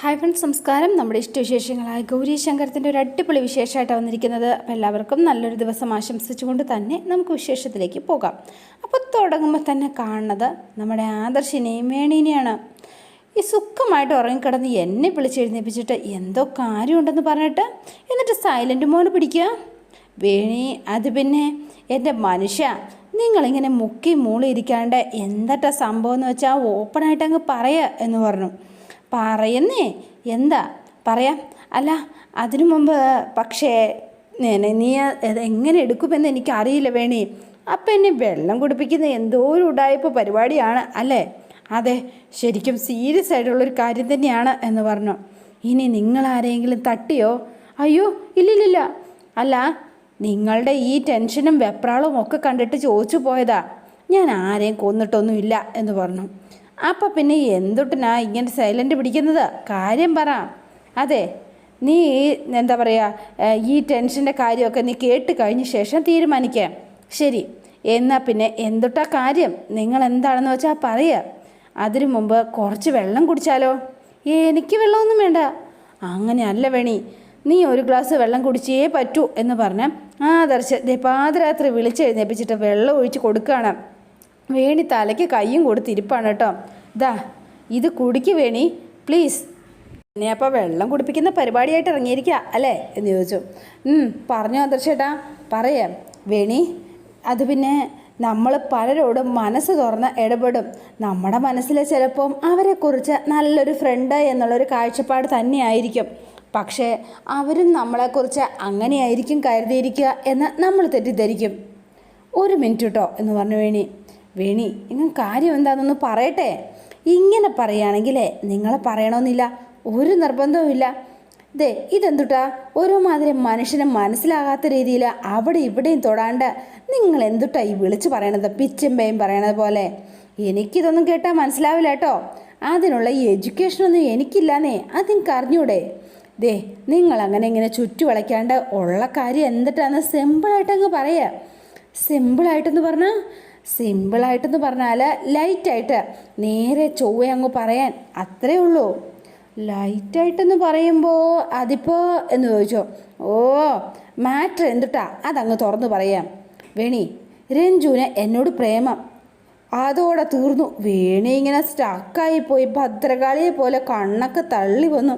Hi friends നമസ്കാരം. നമ്മുടെ ഇഷ്ടവിശേഷങ്ങളായ ഗൗരി ശങ്കരത്തിന്റെ ഒരു അടിപൊളി വിശേഷമായിട്ടാണ് വന്നിരിക്കുന്നത്. അപ്പോൾ എല്ലാവർക്കും നല്ലൊരു ദിവസം ആശംസിച്ചുകൊണ്ട് തന്നെ നമുക്ക് വിശേഷത്തിലേക്ക് പോകാം. അപ്പോൾ തുടങ്ങുമ്പോൾ തന്നെ കാണുന്നത് നമ്മുടെ ആദർശിനെയും വേണീനെയാണ്. ഈ സുഖമായിട്ട് ഉറങ്ങിക്കിടന്ന് എന്നെ വിളിച്ചെഴുന്നേപ്പിച്ചിട്ട് എന്തോ കാര്യമുണ്ടെന്ന് പറഞ്ഞിട്ട് എന്നിട്ട് സൈലന്റ് മോന് പിടിക്കുക. വേണി അത് പിന്നെ എന്റെ മനുഷ്യ നിങ്ങളിങ്ങനെ മുക്കി മൂളി ഇരിക്കാണ്ട് എന്തട്ടാ സംഭവം എന്ന് വെച്ചാൽ ഓപ്പണായിട്ട് അങ്ങ് പറയുക എന്ന് പറഞ്ഞു. പറയുന്നേ? എന്താ? പറയാം. അല്ല അതിനു മുമ്പ് പക്ഷേ നീ- എങ്ങനെ എടുക്കുമെന്ന് എനിക്കറിയില്ല വേണി. അപ്പം എന്നെ വെള്ളം കുടിപ്പിക്കുന്ന എന്തോ ഒരു ഉടായ്പ പരിപാടിയാണ് അല്ലേ? അതെ ശരിക്കും സീരിയസ് ആയിട്ടുള്ളൊരു കാര്യം തന്നെയാണ് എന്ന് പറഞ്ഞു. ഇനി നിങ്ങൾ ആരെങ്കിലും തട്ടിയോ? അയ്യോ ഇല്ലില്ലില്ല. അല്ല നിങ്ങളുടെ ഈ ടെൻഷനും വെപ്രാളവും ഒക്കെ കണ്ടിട്ട് ചോദിച്ചു പോയതാ. ഞാൻ ആരെയും കൊന്നിട്ടൊന്നുമില്ല എന്ന് പറഞ്ഞു. അപ്പം പിന്നെ എന്തൊട്ടിനാ ഇങ്ങനെ സൈലന്റ് പിടിക്കുന്നത്? കാര്യം പറ. അതെ നീ എന്താ പറയുക ഈ ടെൻഷന്റെ കാര്യമൊക്കെ നീ കേട്ട് കഴിഞ്ഞ ശേഷം തീരുമാനിക്കാം. ശരി എന്നാൽ പിന്നെ എന്തൊട്ടാ കാര്യം? നിങ്ങൾ എന്താണെന്ന് വെച്ചാൽ പറയുക അതിനു മുമ്പ് കുറച്ച് വെള്ളം കുടിച്ചാലോ? എനിക്ക് വെള്ളമൊന്നും വേണ്ട. അങ്ങനെ അല്ല വേണി. നീ ഒരു ഗ്ലാസ് വെള്ളം കുടിച്ചേ പറ്റൂ എന്ന് പറഞ്ഞ് ആദർശ് പാതിരാത്രി വിളിച്ചെഴുന്നേപ്പിച്ചിട്ട് വെള്ളം ഒഴിച്ച് കൊടുക്കുകയാണ്. വേണി തലയ്ക്ക് കയ്യും കൊടുത്തിരിപ്പാണ് കേട്ടോ. ദാ ഇത് കുടിക്ക് വേണി പ്ലീസ്. എന്നെ അപ്പോൾ വെള്ളം കുടിപ്പിക്കുന്ന പരിപാടിയായിട്ട് ഇറങ്ങിയിരിക്കുക അല്ലേ? എന്ന് ചോദിച്ചു. പറഞ്ഞു ആദർശേട്ടാ പറയാം. വേണി അത് പിന്നെ നമ്മൾ പലരോടും മനസ്സ് തുറന്ന് ഇടപെടും. നമ്മുടെ മനസ്സിൽ ചിലപ്പം അവരെക്കുറിച്ച് നല്ലൊരു ഫ്രണ്ട് എന്നുള്ളൊരു കാഴ്ചപ്പാട് തന്നെയായിരിക്കും. പക്ഷേ അവരും നമ്മളെക്കുറിച്ച് അങ്ങനെയായിരിക്കും കരുതിയിരിക്കുക എന്ന് നമ്മൾ തെറ്റിദ്ധരിക്കും. ഒരു മിനിറ്റ് കേട്ടോ എന്ന് പറഞ്ഞു വേണി. വേണി ഇങ്ങനെ കാര്യം എന്താണെന്നൊന്ന് പറയട്ടെ? ഇങ്ങനെ പറയുകയാണെങ്കിലേ നിങ്ങളെ പറയണമെന്നില്ല ഒരു നിർബന്ധവും ഇല്ല. ദേ ഇതെന്തുട്ടാ? ഓരോ മാതിരി മനുഷ്യനെ മനസ്സിലാകാത്ത രീതിയിൽ അവിടെ ഇവിടെയും തൊടാണ്ട് നിങ്ങൾ എന്തുട്ടാ ഈ വിളിച്ചു പറയണത് പിച്ചമ്പയും പറയണത് പോലെ? എനിക്കിതൊന്നും കേട്ടാൽ മനസ്സിലാവില്ല കേട്ടോ. അതിനുള്ള ഈ എഡ്യൂക്കേഷനൊന്നും എനിക്കില്ലാന്നേ അത് നിങ്ങൾക്ക് അറിഞ്ഞൂടെ ദേ നിങ്ങൾ അങ്ങനെ ഇങ്ങനെ ചുറ്റുവളയ്ക്കാണ്ട് ഉള്ള കാര്യം എന്തിട്ടാന്ന് സിമ്പിളായിട്ട് അങ്ങ് പറയുക സിമ്പിളായിട്ടെന്ന് പറഞ്ഞാൽ സിമ്പിളായിട്ടെന്ന് പറഞ്ഞാൽ ലൈറ്റായിട്ട് നേരെ ചൊവ്വ അങ്ങ് പറയാൻ. അത്രേ ഉള്ളൂ. ലൈറ്റായിട്ടെന്ന് പറയുമ്പോൾ അതിപ്പോൾ എന്ന് ചോദിച്ചോ? ഓ മാറ്റർ എന്തിട്ടാ? അതങ്ങ് തുറന്ന് പറയാം. വേണി രഞ്ജുവിന് എന്നോട് പ്രേമം. അതോടെ തീർന്നു. വേണി ഇങ്ങനെ സ്റ്റക്കായി പോയി. ഭദ്രകാളിയെ പോലെ കണ്ണൊക്കെ തള്ളി വന്നു.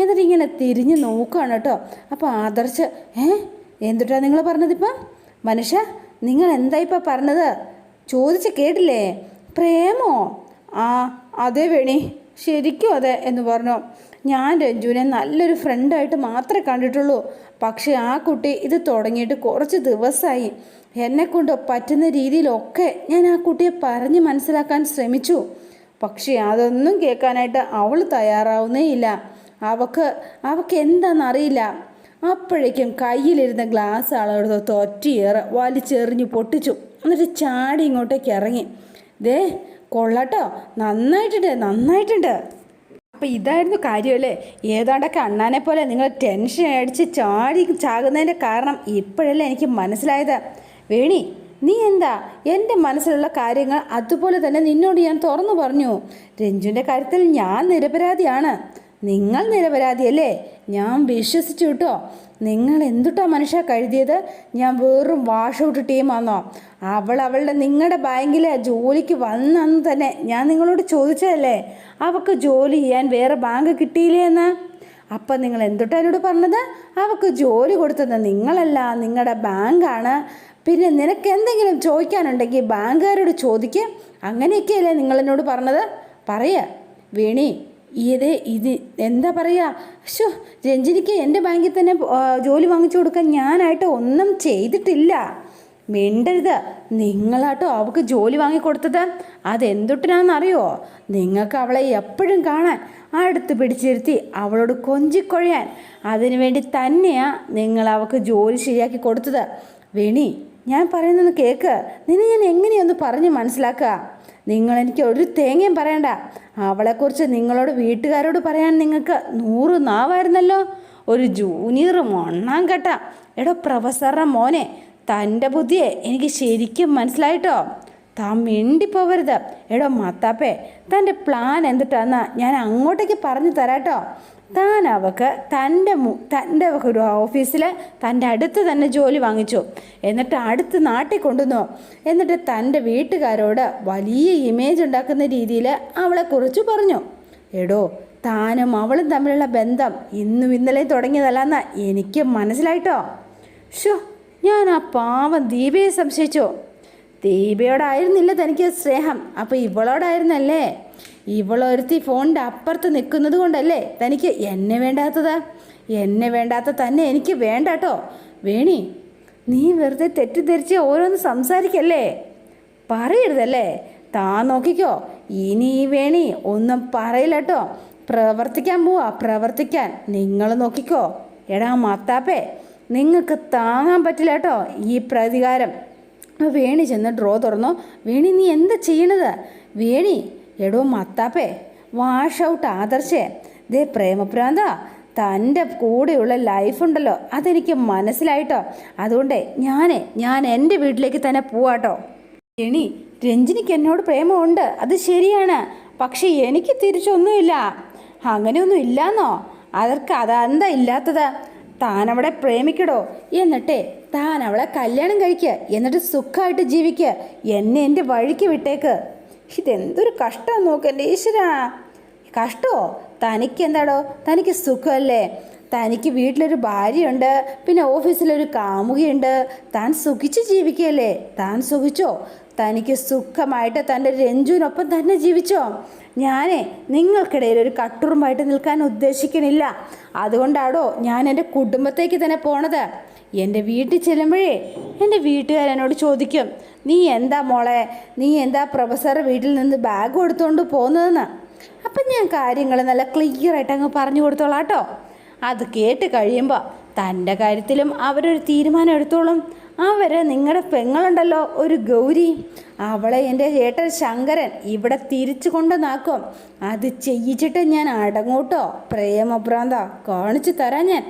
എന്നിട്ട് ഇങ്ങനെ തിരിഞ്ഞ് നോക്കുകയാണ് കേട്ടോ അപ്പോൾ ആദർശ് ഏ? എന്തുട്ടാ നിങ്ങൾ പറഞ്ഞതിപ്പം? മനുഷ്യ നിങ്ങൾ എന്താ ഇപ്പം പറഞ്ഞത്? ചോദിച്ച് കേട്ടില്ലേ? പ്രേമോ? ആ അതെ വേണി. ശരിക്കും അതെ എന്ന് പറഞ്ഞു. ഞാൻ രഞ്ജുവിനെ നല്ലൊരു ഫ്രണ്ടായിട്ട് മാത്രമേ കണ്ടിട്ടുള്ളൂ. പക്ഷേ ആ കുട്ടി ഇത് തുടങ്ങിയിട്ട് കുറച്ച് ദിവസമായി. എന്നെക്കൊണ്ട് പറ്റുന്ന രീതിയിലൊക്കെ ഞാൻ ആ കുട്ടിയെ പറഞ്ഞ് മനസ്സിലാക്കാൻ ശ്രമിച്ചു. പക്ഷേ അതൊന്നും കേൾക്കാനായിട്ട് അവൾ തയ്യാറാവുന്നേ ഇല്ല. അവക്ക് അവക്ക് എന്താണെന്നറിയില്ല അപ്പോഴേക്കും കയ്യിലിരുന്ന ഗ്ലാസ് ആളെടുത്ത് തൊറ്റിയേറെ വലിച്ചെറിഞ്ഞു പൊട്ടിച്ചു. എന്നിട്ട് ചാടി ഇങ്ങോട്ടേക്ക് ഇറങ്ങി. ദേ കൊള്ളാട്ടോ. നന്നായിട്ടുണ്ട് നന്നായിട്ടുണ്ട്. അപ്പം ഇതായിരുന്നു കാര്യമല്ലേ ഏതാണ്ടൊക്കെ അണ്ണാനെ പോലെ നിങ്ങൾ ടെൻഷൻ അടിച്ച് ചാടി ചാകുന്നതിന്റെ കാരണം ഇപ്പോഴല്ലേ എനിക്ക് മനസ്സിലായത്. വേണി നീ എന്താ? എന്റെ മനസ്സിലുള്ള കാര്യങ്ങൾ അതുപോലെ തന്നെ നിന്നോട് ഞാൻ തുറന്നു പറഞ്ഞു. രഞ്ജുവിന്റെ കാര്യത്തിൽ ഞാൻ നിരപരാധിയാണ്. നിങ്ങൾ നിരപരാധിയല്ലേ? ഞാൻ വിശ്വസിച്ചു കേട്ടോ. നിങ്ങൾ എന്തുട്ടാ മനുഷ്യ കഴുതിയത് ഞാൻ വെറും വാഷ് ഔട്ട് ടീമാണോ അവൾ അവളുടെ നിങ്ങളുടെ ബാങ്കിലെ ജോലിക്ക് വന്നന്ന് തന്നെ ഞാൻ നിങ്ങളോട് ചോദിച്ചതല്ലേ? അവൾക്ക് ജോലി ചെയ്യാൻ വേറെ ബാങ്ക് കിട്ടിയില്ലേ എന്ന്? അപ്പം നിങ്ങൾ എന്തുട്ടാ എന്നോട് പറഞ്ഞത്? അവൾക്ക് ജോലി കൊടുത്തത് നിങ്ങളല്ല നിങ്ങളുടെ ബാങ്കാണ്. പിന്നെ നിനക്ക് എന്തെങ്കിലും ചോദിക്കാനുണ്ടെങ്കിൽ ബാങ്കുകാരോട് ചോദിക്കുക അങ്ങനെയൊക്കെയല്ലേ നിങ്ങളെന്നോട് പറഞ്ഞത്? പറയുക വേണി ഇത് ഇത് എന്താ പറയുക ഷോ രഞ്ജിനിക്ക് എന്റെ ബാങ്കിൽ തന്നെ ജോലി വാങ്ങിച്ചു കൊടുക്കാൻ ഞാനായിട്ട് ഒന്നും ചെയ്തിട്ടില്ല. മിണ്ടരുത്. നിങ്ങളാട്ടോ അവൾക്ക് ജോലി വാങ്ങിക്കൊടുത്തത് അതെന്തൊട്ടിനാണെന്നറിയോ? നിങ്ങൾക്ക് അവളെ എപ്പോഴും കാണാൻ അടുത്ത് പിടിച്ചിരുത്തി അവളോട് കൊഞ്ചിക്കൊഴയാൻ. അതിനുവേണ്ടി തന്നെയാണ് നിങ്ങൾ അവൾക്ക് ജോലി ശരിയാക്കി കൊടുത്തത്. വേണി ഞാൻ പറയുന്നത് കേൾക്ക് നിന്നെ ഞാൻ എങ്ങനെയൊന്ന് പറഞ്ഞ് മനസ്സിലാക്കുക? നിങ്ങൾ എനിക്ക് ഒരു തേങ്ങയും പറയണ്ട. അവളെക്കുറിച്ച് നിങ്ങളോട് വീട്ടുകാരോട് പറയാൻ നിങ്ങൾക്ക് നൂറ് നാവായിരുന്നല്ലോ. ഒരു ജൂനിയർ മണ്ണാൻ കെട്ട എടോ പ്രൊഫസറുടെ മോനെ തന്റെ ബുദ്ധിയെ എനിക്ക് ശരിക്കും മനസ്സിലായിട്ടോ? താൻ മിണ്ടിപ്പോവരുത്. എടോ മത്താപ്പേ തന്റെ പ്ലാൻ എന്തിട്ടാന്നാ ഞാൻ അങ്ങോട്ടേക്ക് പറഞ്ഞു തരാട്ടോ. താൻ അവക്ക് തന്റെ മു തന്റെ ഒരു ഓഫീസിൽ തന്റെ അടുത്ത് തന്നെ ജോലി വാങ്ങിച്ചു. എന്നിട്ട് അടുത്ത് നാട്ടിൽ കൊണ്ടുവന്നു. എന്നിട്ട് തന്റെ വീട്ടുകാരോട് വലിയ ഇമേജ് ഉണ്ടാക്കുന്ന രീതിയിൽ അവളെക്കുറിച്ച് പറഞ്ഞു. എടോ താനും അവളും തമ്മിലുള്ള ബന്ധം ഇന്നും ഇന്നലെ തുടങ്ങിയതല്ലെന്ന് എനിക്ക് മനസ്സിലായിട്ടോ? ഷോ ഞാൻ ആ പാവം ദീപയെ സംശയിച്ചു. ദീപയോടായിരുന്നില്ല തനിക്ക് സ്നേഹം. അപ്പോൾ ഇവളോടായിരുന്നല്ലേ? ഇവളൊരുത്തി ഫോണിന്റെ അപ്പുറത്ത് നിൽക്കുന്നത് കൊണ്ടല്ലേ തനിക്ക് എന്നെ വേണ്ടാത്തതാ? എന്നെ വേണ്ടാത്ത തന്നെ എനിക്ക് വേണ്ട കേട്ടോ വേണി നീ വെറുതെ തെറ്റിദ്ധരിച്ച് ഓരോന്ന് സംസാരിക്കല്ലേ? പറയരുതല്ലേ? താൻ നോക്കിക്കോ. ഇനി ഈ വേണി ഒന്നും പറയില്ല കേട്ടോ പ്രവർത്തിക്കാൻ പോവാ പ്രവർത്തിക്കാൻ. നിങ്ങൾ നോക്കിക്കോ. എടാ മത്താപ്പേ നിങ്ങൾക്ക് താങ്ങാൻ പറ്റില്ല കേട്ടോ ഈ പ്രതികാരം. വേണി ചെന്ന് ഡ്രോ തുറന്നോ. വേണി നീ എന്താ ചെയ്യണത്? വേണി എടോ മത്താപ്പേ വാഷ് ഔട്ട് ആദർശേ. ദേ പ്രേമപ്രാന്ത തന്റെ കൂടെയുള്ള ലൈഫ് ഉണ്ടല്ലോ അതെനിക്ക് മനസ്സിലായിട്ടോ. അതുകൊണ്ടേ ഞാനേ ഞാൻ എന്റെ വീട്ടിലേക്ക് തന്നെ പോവാട്ടോ. എണി രഞ്ജിനിക്ക് എന്നോട് പ്രേമമുണ്ട് അത് ശരിയാണ്. പക്ഷേ എനിക്ക് തിരിച്ചൊന്നുമില്ല. അങ്ങനെയൊന്നും ഇല്ലാന്നോ? അവർക്ക് അതെന്താ ഇല്ലാത്തത്? താൻ അവളെ പ്രേമിക്കടോ. എന്നിട്ടേ താൻ അവളെ കല്യാണം കഴിക്കുക എന്നിട്ട് സുഖമായിട്ട് ജീവിക്കുക എന്നെ എന്റെ വഴിക്ക് വിട്ടേക്ക്. ഇതെന്തൊരു കഷ്ടം നോക്ക് എന്റെ ഈശ്വരാ. കഷ്ടമോ തനിക്ക് എന്താടോ? തനിക്ക് സുഖമല്ലേ തനിക്ക് വീട്ടിലൊരു ഭാര്യയുണ്ട് പിന്നെ ഓഫീസിലൊരു കാമുകിയുണ്ട്. താൻ സുഖിച്ച് ജീവിക്കുകയല്ലേ താൻ സുഖിച്ചോ? തനിക്ക് സുഖമായിട്ട് തന്റെ രഞ്ജുവിനൊപ്പം തന്നെ ജീവിച്ചോ? ഞാനേ നിങ്ങൾക്കിടയിൽ ഒരു കട്ടുറുമായിട്ട് നിൽക്കാൻ ഉദ്ദേശിക്കുന്നില്ല അതുകൊണ്ടാടോ ഞാൻ എന്റെ കുടുംബത്തേക്ക് തന്നെ പോണത്. എന്റെ വീട്ടിൽ ചെല്ലുമ്പോഴേ എന്റെ വീട്ടുകാരനോട് ചോദിക്കും നീ എന്താ മോളെ? നീ എന്താ പ്രൊഫസർ വീട്ടിൽ നിന്ന് ബാഗ് എടുത്തുകൊണ്ട് പോകുന്നതെന്ന്? അപ്പം ഞാൻ കാര്യങ്ങൾ നല്ല ക്ലിയറായിട്ട് അങ്ങ് പറഞ്ഞു കൊടുത്തോളാം കേട്ടോ. അത് കേട്ട് കഴിയുമ്പോൾ തന്റെ കാര്യത്തിലും അവരൊരു തീരുമാനം എടുത്തോളും. അവർ നിങ്ങളുടെ പെങ്ങളുണ്ടല്ലോ ഒരു ഗൗരി. അവളെ എന്റെ ചേട്ടൻ ശങ്കരൻ ഇവിടെ തിരിച്ചു കൊണ്ടുവന്നാക്കും അത് ചെയ്യിച്ചിട്ട് ഞാൻ അടങ്ങൂട്ടോ. പ്രേമഭ്രാന്ത കാണിച്ചു തരാം ഞാൻ.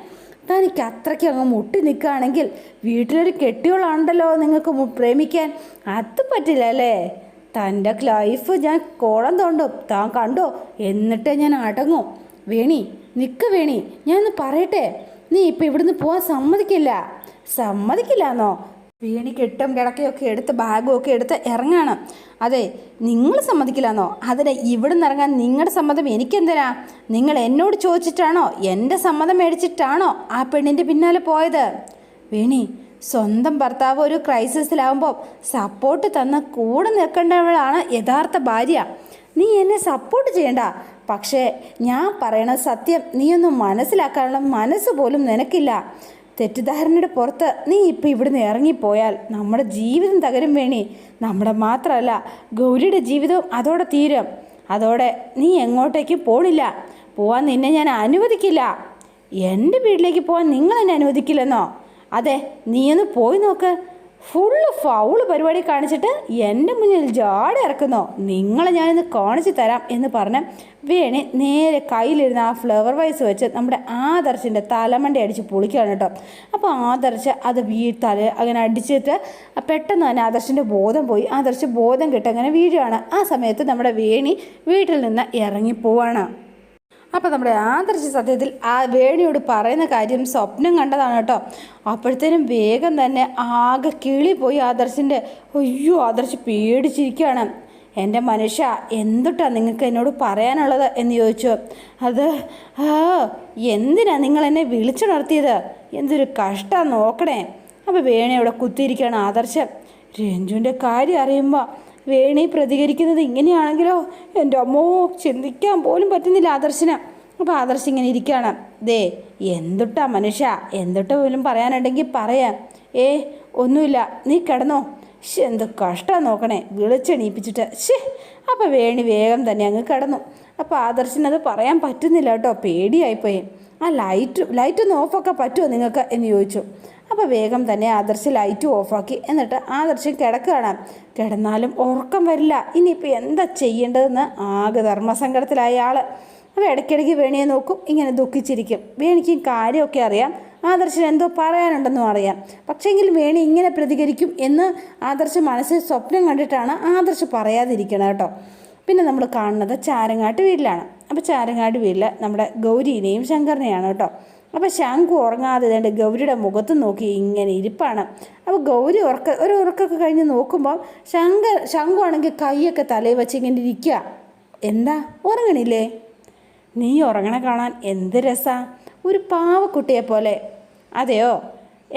തനിക്ക് അത്രയ്ക്ക് അങ്ങ് മുട്ടി നിൽക്കുകയാണെങ്കിൽ വീട്ടിലൊരു കെട്ടിയോളാണ്ടല്ലോ നിങ്ങൾക്ക് പ്രേമിക്കാൻ. അത് പറ്റില്ല അല്ലേ? തന്റെ ലൈഫ് ഞാൻ കോളം തോണ്ടും താൻ കണ്ടോ. എന്നിട്ടേ ഞാൻ അടങ്ങും. വേണി നിൽക്ക് വേണി. ഞാനൊന്ന് പറയട്ടെ. നീ ഇപ്പം ഇവിടുന്ന് പോകാൻ സമ്മതിക്കില്ല. സമ്മതിക്കില്ല എന്നോ വേണി കെട്ടും കിടക്കയൊക്കെ എടുത്ത് ബാഗും ഒക്കെ എടുത്ത് ഇറങ്ങാണ്. അതെ നിങ്ങൾ സമ്മതിക്കില്ലെന്നോ? അതിന് ഇവിടുന്ന് ഇറങ്ങാൻ നിങ്ങളുടെ സമ്മതം എനിക്കെന്തിനാ? നിങ്ങൾ എന്നോട് ചോദിച്ചിട്ടാണോ? എന്റെ സമ്മതം മേടിച്ചിട്ടാണോ ആ പെണ്ണിന്റെ പിന്നാലെ പോയത്? വീണി സ്വന്തം ഭർത്താവ് ഒരു ക്രൈസിസിലാവുമ്പോൾ സപ്പോർട്ട് തന്ന് കൂടെ നിൽക്കേണ്ടവളാണ് യഥാർത്ഥ ഭാര്യ. നീ എന്നെ സപ്പോർട്ട് ചെയ്യണ്ട. പക്ഷേ ഞാൻ പറയണ സത്യം. നീയൊന്നും മനസ്സിലാക്കാനുള്ള മനസ്സ് പോലും നിനക്കില്ല. തെറ്റിദ്ധാരണയുടെ പുറത്ത് നീ ഇപ്പം ഇവിടുന്ന് ഇറങ്ങിപ്പോയാൽ നമ്മുടെ ജീവിതം തകരും വേണി. നമ്മുടെ മാത്രമല്ല ഗൗരിയുടെ ജീവിതവും അതോടെ തീരും. അതോടെ നീ എങ്ങോട്ടേക്കും പോണില്ല. പോവാൻ നിന്നെ ഞാൻ അനുവദിക്കില്ല. എന്റെ വീട്ടിലേക്ക് പോകാൻ നിങ്ങൾ എന്നെ അനുവദിക്കില്ലെന്നോ? അതെ നീയൊന്ന് പോയി നോക്ക്. ഫുള്ള് ഫൗൾ പരിപാടി കാണിച്ചിട്ട് എന്റെ മുന്നിൽ ജാട ഇറക്കുന്നോ. നിങ്ങളെ ഞാനിന്ന് കാണിച്ചു തരാം എന്ന് പറഞ്ഞ് വേണി നേരെ കയ്യിലിരുന്ന ആ ഫ്ലവർ വൈസ് വെച്ച് നമ്മുടെ ആദർശിന്റെ തലമണ്ടി അടിച്ച് പൊളിക്കുകയാണ് കേട്ടോ. അപ്പോൾ ആദർശ് അത് വീഴ്ത്താൽ അങ്ങനെ അടിച്ചിട്ട് പെട്ടെന്ന് തന്നെ ആദർശിന്റെ ബോധം പോയി. ആദർശ് ബോധം കിട്ടങ്ങനെ വീഴുകയാണ്. ആ സമയത്ത് നമ്മുടെ വേണി വീട്ടിൽ നിന്ന് ഇറങ്ങിപ്പോവാണ് അപ്പോൾ നമ്മുടെ ആദർശ സത്യത്തിൽ ആ വേണിയോട് പറയുന്ന കാര്യം സ്വപ്നം കണ്ടതാണ് കേട്ടോ. അപ്പോഴത്തേനും വേഗം തന്നെ ആകെ കിളി പോയി ആദർശിന്റെ അയ്യോ ആദർശ് പേടിച്ചിരിക്കുകയാണ്. എന്റെ മനുഷ്യ എന്തുട്ടാ നിങ്ങൾക്ക് എന്നോട് പറയാനുള്ളത്? എന്ന് ചോദിച്ചു. അത് ആ എന്തിനാ നിങ്ങൾ എന്നെ വിളിച്ചുണർത്തിയത്? എന്തൊരു കഷ്ടം നോക്കണേ. അപ്പോൾ വേണി കുത്തിയിരിക്കുകയാണ് ആദർശം. രഞ്ജുവിന്റെ കാര്യം അറിയുമ്പോൾ വേണി പ്രതികരിക്കുന്നത് ഇങ്ങനെയാണെങ്കിലോ? എന്റെ അമ്മോ ചിന്തിക്കാൻ പോലും പറ്റുന്നില്ല ആദർശന്. അപ്പോൾ ആദർശ് ഇങ്ങനെ ഇരിക്കുകയാണ്. ദേ എന്തുട്ടാ മനുഷ്യ? എന്തുട്ട പോലും പറയാനുണ്ടെങ്കിൽ പറയാം ഏ ഒന്നുമില്ല നീ കിടന്നോ. ശ്ശെ, എന്ത് കഷ്ടം നോക്കണേ. വിളിച്ചെണീപ്പിച്ചിട്ട്. ശേ അപ്പോൾ വേണി വേഗം തന്നെ അങ്ങ് കിടന്നു. അപ്പോൾ ആദർശിനത് പറയാൻ പറ്റുന്നില്ല കേട്ടോ. പേടിയായിപ്പോയി. ആ ലൈറ്റ് ലൈറ്റ് ഒന്ന് ഓഫൊക്കെ പറ്റുമോ നിങ്ങൾക്ക്? എന്ന് ചോദിച്ചു. അപ്പോൾ വേഗം തന്നെ ആദർശ് ലൈറ്റ് ഓഫാക്കി. എന്നിട്ട് ആദർശ് കിടക്കുകയാണ്. കിടന്നാലും ഉറക്കം വരില്ല. ഇനിയിപ്പോൾ എന്താ ചെയ്യേണ്ടതെന്ന് ആകെ ധർമ്മസങ്കടത്തിലായ ആൾ അപ്പോൾ ഇടയ്ക്കിടയ്ക്ക് വേണിയെ നോക്കും. ഇങ്ങനെ ദുഃഖിച്ചിരിക്കും. വേണിക്കും കാര്യമൊക്കെ അറിയാം. ആദർശന് എന്തോ പറയാനുണ്ടെന്നും അറിയാം. പക്ഷേങ്കിൽ വേണി ഇങ്ങനെ പ്രതികരിക്കും എന്ന് ആദർശ് മനസ്സിൽ സ്വപ്നം കണ്ടിട്ടാണ് ആദർശ് പറയാതിരിക്കണം കേട്ടോ. പിന്നെ നമ്മൾ കാണുന്നത് ചാരങ്ങാട്ട് വീട്ടിലാണ്. അപ്പോൾ ചാരങ്ങാട്ട് വീട്ടിൽ നമ്മുടെ ഗൗരീനെയും ശങ്കറിനെയാണ് കേട്ടോ. അപ്പോൾ ശംഖു ഉറങ്ങാതെ തന്നെ ഗൗരിയുടെ മുഖത്ത് നോക്കി ഇങ്ങനെ ഇരിപ്പാണ്. അപ്പോൾ ഗൗരി ഉറക്ക ഒരു ഉറക്കമൊക്കെ കഴിഞ്ഞ് നോക്കുമ്പോൾ ശംഖ ശംഖു ആണെങ്കിൽ കൈയൊക്കെ തലയിൽ വെച്ച് ഇങ്ങനെ ഇരിക്കുക എന്താ? ഉറങ്ങണില്ലേ? നീ ഉറങ്ങണ കാണാൻ എന്ത് രസാ? ഒരു പാവക്കുട്ടിയെ പോലെ. അതെയോ?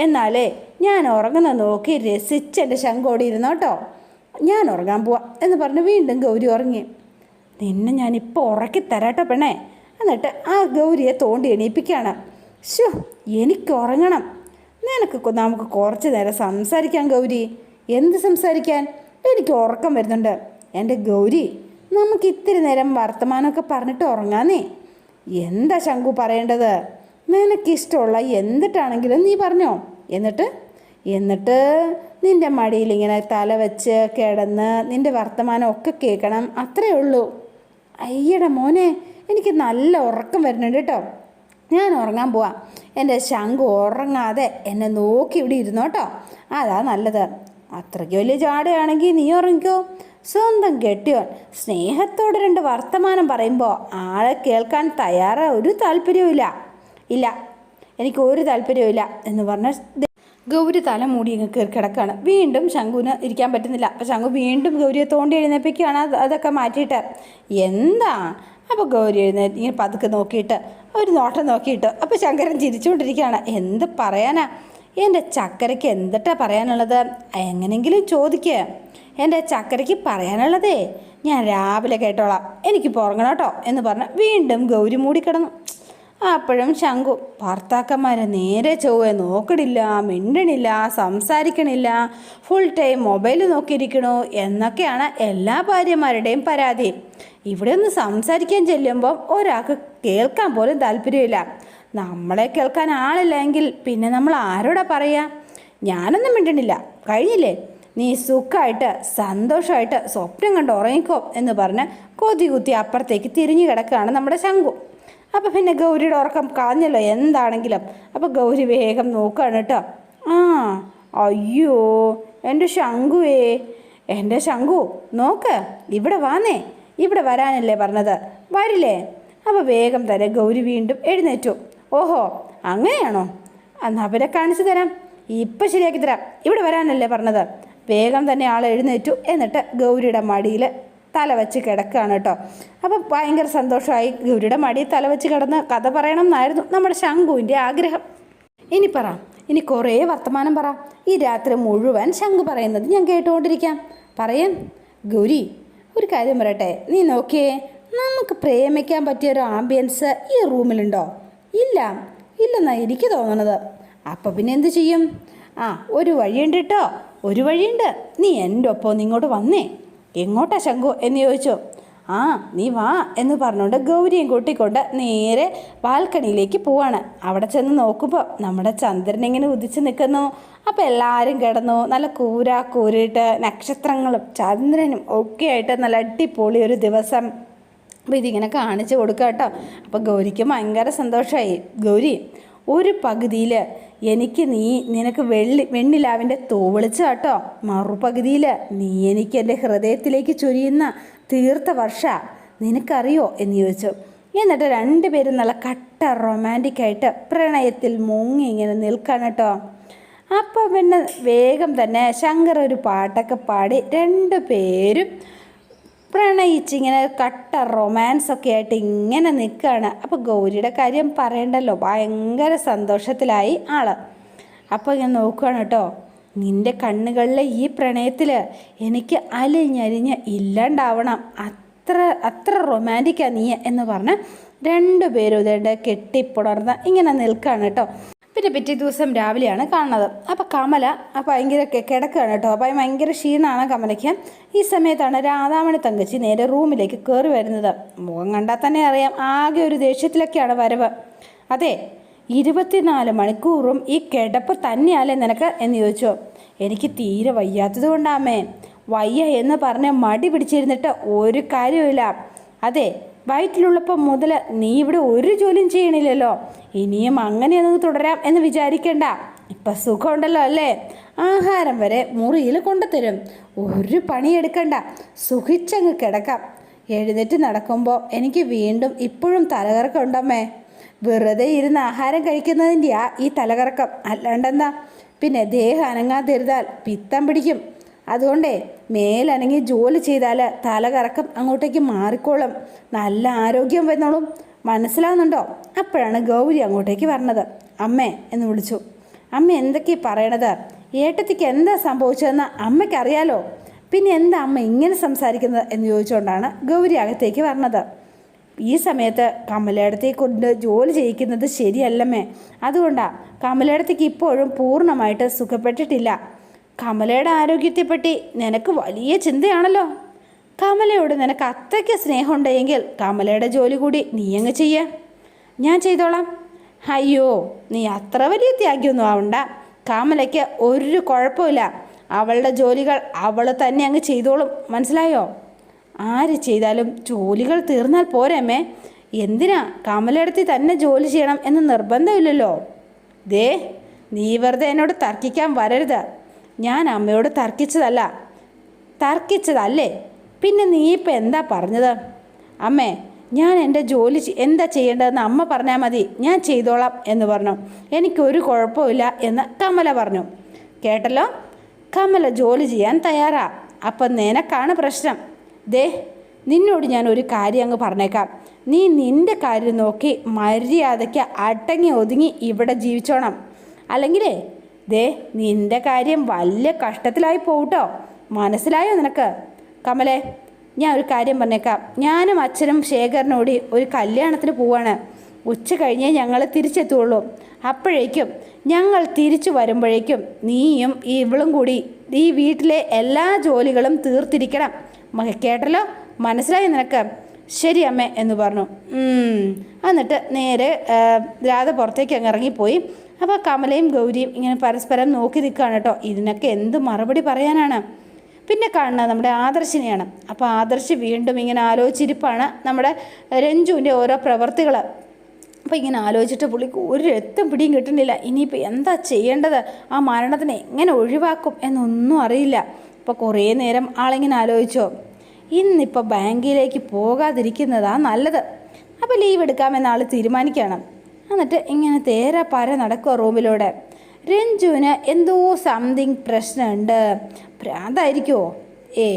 എന്നാലേ ഞാൻ ഉറങ്ങുന്ന നോക്കി രസിച്ച് എന്റെ ശങ്കോടി ഇരുന്നോട്ടോ ഞാൻ ഉറങ്ങാൻ പോവാം എന്ന് പറഞ്ഞ് വീണ്ടും ഗൗരി ഉറങ്ങി. നിന്നെ ഞാനിപ്പോൾ ഉറക്കി തരാട്ടോ പെണ്ണേ. എന്നിട്ട് ആ ഗൗരിയെ തോണ്ടി എണീപ്പിക്കുകയാണ്. ശോ എനിക്ക് ഉറങ്ങണം. നിനക്ക് നമുക്ക് കുറച്ച് നേരം സംസാരിക്കാം ഗൗരി. എന്ത് സംസാരിക്കാൻ? എനിക്ക് ഉറക്കം വരുന്നുണ്ട്. എന്റെ ഗൗരി നമുക്ക് ഇത്തിരി നേരം വർത്തമാനമൊക്കെ പറഞ്ഞിട്ട് ഉറങ്ങാന്നേ. എന്താ ശങ്കു പറയേണ്ടത്? നിനക്കിഷ്ടമുള്ള എന്തിട്ടാണെങ്കിലും നീ പറഞ്ഞോ. എന്നിട്ട്? എന്നിട്ട് നിന്റെ മടിയിൽ ഇങ്ങനെ തല വെച്ച് കിടന്ന് നിന്റെ വർത്തമാനം ഒക്കെ കേൾക്കണം. അത്രേ ഉള്ളൂ. അയ്യട മോനെ എനിക്ക് നല്ല ഉറക്കം വരുന്നുണ്ട് കേട്ടോ. ഞാൻ ഉറങ്ങാൻ പോവാം. എന്റെ ശംഖു ഉറങ്ങാതെ എന്നെ നോക്കി ഇവിടെ ഇരുന്നോട്ടോ അതാ നല്ലത്. അത്രയ്ക്ക് വലിയ ചാടുകയാണെങ്കിൽ നീ ഉറങ്ങിക്കോ. സ്വന്തം കെട്ടിയോൻ സ്നേഹത്തോടെ രണ്ട് വർത്തമാനം പറയുമ്പോൾ ആളെ കേൾക്കാൻ തയ്യാറ ഒരു താല്പര്യവുമില്ല ഇല്ല. എനിക്ക് ഒരു താല്പര്യവുമില്ല എന്ന് പറഞ്ഞ ഗൗരി തല മൂടി ഇങ്ങ് കയറി കിടക്കുകയാണ് വീണ്ടും ശംഖുവിന് ഇരിക്കാൻ പറ്റുന്നില്ല. അപ്പോൾ ശംഖു വീണ്ടും ഗൗരിയെ തോണ്ടി എഴുന്നേപ്പിക്കുകയാണ്. അതൊക്കെ മാറ്റിയിട്ട്. എന്താ? അപ്പോൾ ഗൗരി എഴുന്നേറ്റ് ഇങ്ങനെ പതുക്കെ നോക്കിയിട്ട് ഒരു നോട്ടം നോക്കിയിട്ട് അപ്പോൾ ശങ്കരൻ ചിരിച്ചുകൊണ്ടിരിക്കുകയാണ്. എന്ത് പറയാനാ? എന്റെ ചക്കരയ്ക്ക് എന്തിട്ടാ പറയാനുള്ളത്? എങ്ങനെങ്കിലും ചോദിക്കുക എന്റെ ചക്കരയ്ക്ക് പറയാനുള്ളതേ ഞാൻ രാവിലെ കേട്ടോളാം. എനിക്ക് പുറങ്ങണം കേട്ടോ എന്ന് പറഞ്ഞ് വീണ്ടും ഗൗരി മൂടിക്കിടന്നു. അപ്പോഴും ശങ്കു ഭർത്താക്കന്മാരെ നേരെ ചൊവ്വെ നോക്കണില്ല മിണ്ടണില്ല സംസാരിക്കണില്ല. ഫുൾ ടൈം മൊബൈൽ നോക്കിയിരിക്കണു. എന്നൊക്കെയാണ് എല്ലാ ഭാര്യമാരുടെയും പരാതി. ഇവിടെ ഒന്ന് സംസാരിക്കാൻ ചെല്ലുമ്പോൾ ഒരാൾക്ക് കേൾക്കാൻ പോലും താല്പര്യമില്ല. നമ്മളെ കേൾക്കാൻ ആളില്ലെങ്കിൽ പിന്നെ നമ്മൾ ആരോടാ പറയുക ഞാനൊന്നും മിണ്ടണില്ല. കഴിഞ്ഞില്ലേ? നീ സുഖമായിട്ട് സന്തോഷമായിട്ട് സ്വപ്നം കണ്ട് ഉറങ്ങിക്കോ എന്ന് പറഞ്ഞ് കൊതി കുത്തി അപ്പുറത്തേക്ക് തിരിഞ്ഞു കിടക്കുകയാണ് നമ്മുടെ ശംഖു. അപ്പോൾ പിന്നെ ഗൗരിയുടെ ഉറക്കം കളഞ്ഞല്ലോ എന്താണെങ്കിലും. അപ്പോൾ ഗൗരി വേഗം നോക്കുകയാണ് കേട്ടോ. ആ അയ്യോ എന്റെ ശംഖുവേ. എന്റെ ശംഖു നോക്ക് ഇവിടെ വാന്നേ. ഇവിടെ വരാനല്ലേ പറഞ്ഞത്? വരില്ലേ? അപ്പോൾ വേഗം തന്നെ ഗൗരി വീണ്ടും എഴുന്നേറ്റു. ഓഹോ അങ്ങനെയാണോ? എന്നാൽ അവരെ കാണിച്ചു തരാം. ഇപ്പം ശരിയാക്കി തരാം. ഇവിടെ വരാനല്ലേ പറഞ്ഞത്? വേഗം തന്നെ ആൾ എഴുന്നേറ്റു. എന്നിട്ട് ഗൗരിയുടെ മടിയിൽ തല വെച്ച് കിടക്കുകയാണ് കേട്ടോ. അപ്പം ഭയങ്കര സന്തോഷമായി ഗൗരിയുടെ മടിയിൽ തല വെച്ച് കിടന്ന് കഥ പറയണം എന്നായിരുന്നു നമ്മുടെ ശംഖുവിന്റെ ആഗ്രഹം. ഇനി പറ ഇനി കുറേ വർത്തമാനം പറ. ഈ രാത്രി മുഴുവൻ ശംഖു പറയുന്നത് ഞാൻ കേട്ടുകൊണ്ടിരിക്കാം. പറയാൻ ഗൗരി ഒരു കാര്യം പറയട്ടെ? നീ നോക്കിയേ നമുക്ക് പ്രേമിക്കാൻ പറ്റിയ ഒരു ആംബിയൻസ് ഈ റൂമിലുണ്ടോ? ഇല്ല. ഇല്ലെന്നാണ് എനിക്ക് തോന്നണത്. അപ്പം പിന്നെ എന്ത് ചെയ്യും? ആ ഒരു വഴിയുണ്ട് കേട്ടോ ഒരു വഴിയുണ്ട്. നീ എന്റെ ഒപ്പം ഒന്ന് ഇങ്ങോട്ട് വന്നേ. എങ്ങോട്ടാ ശങ്കു എന്ന് ചോദിച്ചു. ആ നീ വാ എന്ന് പറഞ്ഞുകൊണ്ട് ഗൗരിയും കൂട്ടിക്കൊണ്ട് നേരെ ബാൽക്കണിയിലേക്ക് പോവാണ്. അവിടെ ചെന്ന് നോക്കുമ്പോൾ നമ്മുടെ ചന്ദ്രൻ ഇങ്ങനെ ഉദിച്ച് നിൽക്കുന്നു അപ്പോൾ എല്ലാവരും കിടന്നു. നല്ല കൂര കൂരിട്ട് നക്ഷത്രങ്ങളും ചന്ദ്രനും ഒക്കെ ആയിട്ട് നല്ല അടിപൊളി ഒരു ദിവസം. അപ്പോൾ ഇതിങ്ങനെ കാണിച്ചു കൊടുക്കുക കേട്ടോ. അപ്പോൾ ഗൗരിക്ക് ഭയങ്കര സന്തോഷമായി ഗൗരി ഒരു പകുതിയിൽ എനിക്ക് നീ നിനക്ക് വെള്ളി വെണ്ണിലാവിന്റെ തോളിച്ച കേട്ടോ. മറുപകുതിയിൽ നീ എനിക്ക് എന്റെ ഹൃദയത്തിലേക്ക് ചൊരിയുന്ന തീർത്ത വർഷ നിനക്കറിയോ എന്ന് ചോദിച്ചു. എന്നിട്ട് രണ്ടുപേരും നല്ല കട്ട റൊമാന്റിക് ആയിട്ട് പ്രണയത്തിൽ മുങ്ങി ഇങ്ങനെ നിൽക്കണം കേട്ടോ. അപ്പോൾ പിന്നെ വേഗം തന്നെ ശങ്കർ ഒരു പാട്ടൊക്കെ പാടി രണ്ടു പേരും പ്രണയിച്ചിങ്ങനെ കട്ട റൊമാൻസ് ഒക്കെ ആയിട്ട് ഇങ്ങനെ നിൽക്കുകയാണ് അപ്പോൾ ഗൗരിയുടെ കാര്യം പറയണ്ടല്ലോ. ഭയങ്കര സന്തോഷത്തിലായി ആൾ. അപ്പോൾ ഇങ്ങനെ നോക്കുകയാണ് കേട്ടോ. നിന്റെ കണ്ണുകളിലെ ഈ പ്രണയത്തിൽ എനിക്ക് അലിഞ്ഞരിഞ്ഞ് ഇല്ലാണ്ടാവണം. അത്ര അത്ര റൊമാന്റിക്കാണ് നീ എന്ന് പറഞ്ഞ് രണ്ടുപേരും ഇതേണ്ട കെട്ടിപ്പുണർന്ന് ഇങ്ങനെ നിൽക്കുകയാണ് കേട്ടോ. പിന്നെ പിറ്റേ ദിവസം രാവിലെയാണ് കാണുന്നത്. അപ്പോൾ കമല ഭയങ്കര കിടക്കുകയാണ് കേട്ടോ. അപ്പോൾ ഭയങ്കര ക്ഷീണമാണ് കമലയ്ക്ക്. ഈ സമയത്താണ് രാധാമണി തങ്കച്ചി നേരെ റൂമിലേക്ക് കയറി വരുന്നത്. മുഖം കണ്ടാൽ തന്നെ അറിയാം. ആകെ ഒരു ദേഷ്യത്തിലൊക്കെയാണ് വരവ്. അതെ ഇരുപത്തിനാല് മണിക്കൂറും ഈ കിടപ്പ് തന്നെയല്ലേ നിനക്ക്? എന്ന് ചോദിച്ചു. എനിക്ക് തീരെ വയ്യാത്തത് കൊണ്ടാമേ വയ്യ എന്ന് പറഞ്ഞ് മടി പിടിച്ചിരുന്നിട്ട് ഒരു കാര്യമില്ല അതെ വയറ്റിലുള്ളപ്പോൾ മുതൽ നീ ഇവിടെ ഒരു ജോലിയും ചെയ്യണില്ലല്ലോ. ഇനിയും അങ്ങനെയൊന്നും തുടരാം എന്ന് വിചാരിക്കണ്ട. ഇപ്പം സുഖമുണ്ടല്ലോ അല്ലേ? ആഹാരം വരെ മുറിയിൽ കൊണ്ടുതരും. ഒരു പണിയെടുക്കണ്ട. സുഖിച്ചങ്ങ് കിടക്കാം. എഴുന്നേറ്റ് നടക്കുമ്പോൾ എനിക്ക് വീണ്ടും ഇപ്പോഴും തലകറക്കം ഉണ്ടമ്മേ വെറുതെ ഇരുന്ന് ആഹാരം കഴിക്കുന്നതിന്റെയാ ഈ തലകറക്കം. അല്ലാണ്ടെന്താ? പിന്നെ ദേഹം അനങ്ങാതിരുതാൽ പിത്തം പിടിക്കും. അതുകൊണ്ടേ മേലനങ്ങി ജോലി ചെയ്താൽ തലകറക്കം അങ്ങോട്ടേക്ക് മാറിക്കോളും. നല്ല ആരോഗ്യം വന്നോളും. മനസ്സിലാവുന്നുണ്ടോ? അപ്പോഴാണ് ഗൗരി അങ്ങോട്ടേക്ക് പറഞ്ഞത് അമ്മേ എന്ന് വിളിച്ചു. അമ്മ എന്തൊക്കെയാണ് പറയണത്? ഏട്ടത്തിക്ക് എന്താ സംഭവിച്ചതെന്ന് അമ്മയ്ക്കറിയാലോ. പിന്നെ എന്താ അമ്മ ഇങ്ങനെ സംസാരിക്കുന്നത് എന്ന് ചോദിച്ചുകൊണ്ടാണ് ഗൗരി അകത്തേക്ക് പറഞ്ഞത് ഈ സമയത്ത് കമലയിടത്തെ കൊണ്ട് ജോലി ചെയ്യിക്കുന്നത് ശരിയല്ലമ്മേ. അതുകൊണ്ടാണ് കമലയിടത്തേക്ക് ഇപ്പോഴും പൂർണമായിട്ട് സുഖപ്പെട്ടിട്ടില്ല. കമലയുടെ ആരോഗ്യത്തെപ്പറ്റി നിനക്ക് വലിയ ചിന്തയാണല്ലോ. കമലയോട് നിനക്ക് അത്രയ്ക്ക് സ്നേഹമുണ്ടെങ്കിൽ കമലയുടെ ജോലി കൂടി നീ അങ്ങ് ചെയ്യ. ഞാൻ ചെയ്തോളാം. അയ്യോ നീ അത്ര വലിയ ത്യാഗിയൊന്നും ആവണ്ട. കമലയ്ക്ക് ഒരു കുഴപ്പമില്ല. അവളുടെ ജോലികൾ അവൾ തന്നെ അങ്ങ് ചെയ്തോളും. മനസ്സിലായോ? ആര് ചെയ്താലും ജോലികൾ തീർന്നാൽ പോരമ്മേ എന്തിനാ കമലെടുത്തി തന്നെ ജോലി ചെയ്യണം എന്ന് നിർബന്ധമില്ലല്ലോ. ദേ നീ വെറുതെ എന്നോട് തർക്കിക്കാൻ വരരുത്. ഞാൻ അമ്മയോട് തർക്കിച്ചതല്ല. തർക്കിച്ചതല്ലേ? പിന്നെ നീ ഇപ്പം എന്താ പറഞ്ഞത്? അമ്മേ ഞാൻ എന്റെ ജോലി എന്താ ചെയ്യേണ്ടതെന്ന് അമ്മ പറഞ്ഞാൽ മതി. ഞാൻ ചെയ്തോളാം എന്ന് പറഞ്ഞു. എനിക്കൊരു കുഴപ്പമില്ല എന്ന് കമല പറഞ്ഞു. കേട്ടല്ലോ? കമല ജോലി ചെയ്യാൻ തയ്യാറാ. അപ്പം നിനക്കാണ് പ്രശ്നം. ദേ നിന്നോട് ഞാൻ ഒരു കാര്യം അങ്ങ് പറഞ്ഞേക്കാം. നീ നിന്റെ കാര്യം നോക്കി മര്യാദയ്ക്ക് അടങ്ങി ഒതുങ്ങി ഇവിടെ ജീവിച്ചോണം. അല്ലെങ്കിലേ ദേ നിന്റെ കാര്യം വലിയ കഷ്ടത്തിലായി പോകട്ടോ മനസ്സിലായോ നിനക്ക്? കമലേ ഞാൻ ഒരു കാര്യം പറഞ്ഞേക്കാം. ഞാനും അച്ഛനും ശേഖരനോടി ഒരു കല്യാണത്തിന് പോവാണ്. ഉച്ച കഴിഞ്ഞേ ഞങ്ങൾ തിരിച്ചെത്തുള്ളൂ. അപ്പോഴേക്കും ഞങ്ങൾ തിരിച്ചു വരുമ്പോഴേക്കും നീയും ഇവളും കൂടി ഈ വീട്ടിലെ എല്ലാ ജോലികളും തീർത്തിരിക്കണം. കേട്ടല്ലോ? മനസ്സിലായി നിനക്ക്? ശരി അമ്മ എന്ന് പറഞ്ഞു. എന്നിട്ട് നേരെ രാധ പുറത്തേക്ക് അങ്ങ് ഇറങ്ങിപ്പോയി. അപ്പോൾ കമലയും ഗൗരിയും ഇങ്ങനെ പരസ്പരം നോക്കി നിൽക്കുകയാണ് കേട്ടോ. ഇതിനൊക്കെ എന്ത് മറുപടി പറയാനാണ്? പിന്നെ കാണുന്നത് നമ്മുടെ ആദർശിനെയാണ്. അപ്പോൾ ആദർശ് വീണ്ടും ഇങ്ങനെ ആലോചിച്ചിരിപ്പാണ് നമ്മുടെ രഞ്ജുവിന്റെ ഓരോ പ്രവർത്തികൾ. അപ്പോൾ ഇങ്ങനെ ആലോചിച്ചിട്ട് പുള്ളിക്ക് ഒരു എത്തും പിടിയും കിട്ടുന്നില്ല. ഇനിയിപ്പോൾ എന്താ ചെയ്യേണ്ടത്? ആ മരണത്തിനെ എങ്ങനെ ഒഴിവാക്കും എന്നൊന്നും അറിയില്ല. അപ്പോൾ കുറേ നേരം ആളിങ്ങനെ ആലോചിച്ചോ ഇന്നിപ്പോൾ ബാങ്കിലേക്ക് പോകാതിരിക്കുന്നതാ നല്ലത്. അപ്പോൾ ലീവ് എടുക്കാമെന്ന് ആൾ തീരുമാനിക്കുകയാണ് എന്നിട്ട് ഇങ്ങനെ തേരെ പര നടക്കുക റൂമിലൂടെ. രഞ്ജുവിന് എന്തോ സംതിങ് പ്രശ്നമുണ്ട്. ഭ്രാന്തായിരിക്കുമോ ഏ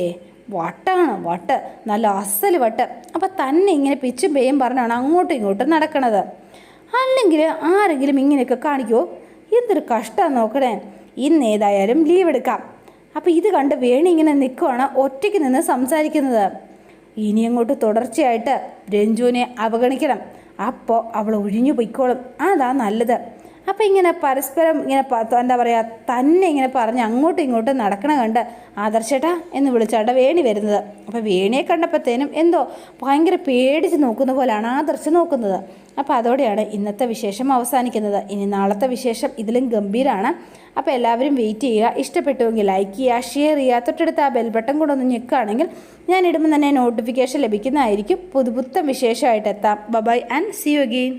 വട്ടാണ് വട്ട്. നല്ല അസൽ വട്ട്. അപ്പോൾ തന്നെ ഇങ്ങനെ പിച്ചും പേയും പറഞ്ഞാണ് അങ്ങോട്ടും ഇങ്ങോട്ടും നടക്കണത്. അല്ലെങ്കിൽ ആരെങ്കിലും ഇങ്ങനെയൊക്കെ കാണിക്കുമോ എന്തൊരു കഷ്ടമാണ് നോക്കണേ. ഇന്ന് ഏതായാലും ലീവ് എടുക്കാം. അപ്പോൾ ഇത് കണ്ട് വേണി ഇങ്ങനെ നിൽക്കുവാണ് ഒറ്റയ്ക്ക് നിന്ന് സംസാരിക്കുന്നത്. ഇനി അങ്ങോട്ട് തുടർച്ചയായിട്ട് രഞ്ജുവിനെ അവഗണിക്കണം. അപ്പോൾ അവൾ ഒഴിഞ്ഞു പൊയ്ക്കോളും. അതാ നല്ലത്. അപ്പം ഇങ്ങനെ പരസ്പരം ഇങ്ങനെ എന്താ പറയുക തന്നെ ഇങ്ങനെ പറഞ്ഞ് അങ്ങോട്ടും ഇങ്ങോട്ടും നടക്കണ കണ്ട് ആദർശേട്ടാ എന്ന് വിളിച്ചാട്ട വേണി വരുന്നത്. അപ്പോൾ വേണിയെ കണ്ടപ്പോഴത്തേനും എന്തോ ഭയങ്കര പേടിച്ച് നോക്കുന്ന പോലെയാണ് ആദർശ നോക്കുന്നത്. അപ്പോൾ അതോടെയാണ് ഇന്നത്തെ വിശേഷം അവസാനിക്കുന്നത്. ഇനി നാളത്തെ വിശേഷം ഇതിലും ഗംഭീരമാണ് അപ്പോൾ എല്ലാവരും വെയിറ്റ് ചെയ്യുക. ഇഷ്ടപ്പെട്ടുവെങ്കിൽ ലൈക്ക് ചെയ്യുക ഷെയർ ചെയ്യുക. തൊട്ടടുത്ത് ആ ബെൽ ബട്ടൺ കൂടെ ഒന്ന് ഞെക്കുകയാണെങ്കിൽ ഞാൻ ഇടുമ്പോൾ തന്നെ നോട്ടിഫിക്കേഷൻ ലഭിക്കുന്നതായിരിക്കും. പുതുപുത്തൻ വിശേഷമായിട്ട് എത്താം. Bye bye and see you again